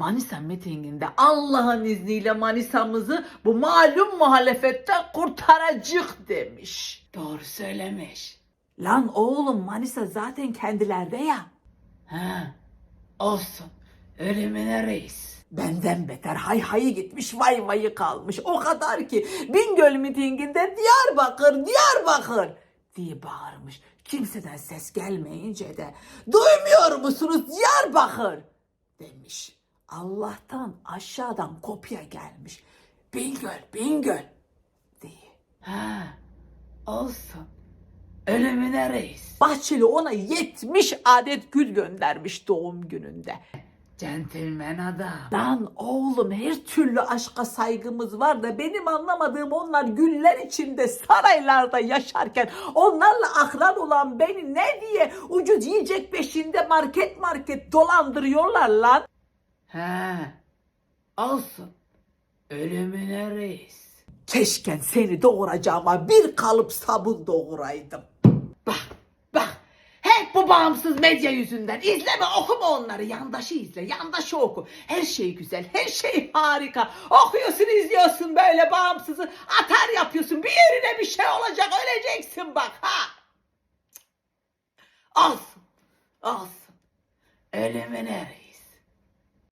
Manisa mitinginde Allah'ın izniyle Manisa'mızı bu malum muhalefetten kurtaracak demiş. Doğru söylemiş. Lan oğlum Manisa zaten kendilerde ya. Ha, olsun. Ölümüne reis. Benden beter hay hayı gitmiş vay vayı kalmış. O kadar ki Bingöl mitinginde Diyarbakır Diyarbakır diye bağırmış. Kimseden ses gelmeyince de duymuyor musunuz Diyarbakır demiş. Allah'tan aşağıdan kopya gelmiş. Bingöl Bingöl diye. Ha olsun. Ölümüne reis. Bahçeli ona 70 adet gül göndermiş doğum gününde. Centilmen adam. Lan oğlum her türlü aşka saygımız var da benim anlamadığım onlar güller içinde saraylarda yaşarken onlarla akran olan beni ne diye ucuz yiyecek peşinde market market dolandırıyorlar lan. He olsun ölümüne reis. Keşken seni doğuracağıma bir kalıp sabun doğuraydım. Bak bak hep bu bağımsız medya yüzünden. İzleme okuma onları. Yandaşı izle. Yandaşı oku. Her şey güzel. Her şey harika. Okuyorsun izliyorsun böyle bağımsızı. Atar yapıyorsun. Bir yerine bir şey olacak. Öleceksin bak ha. Olsun. Olsun. Ölümüne reis.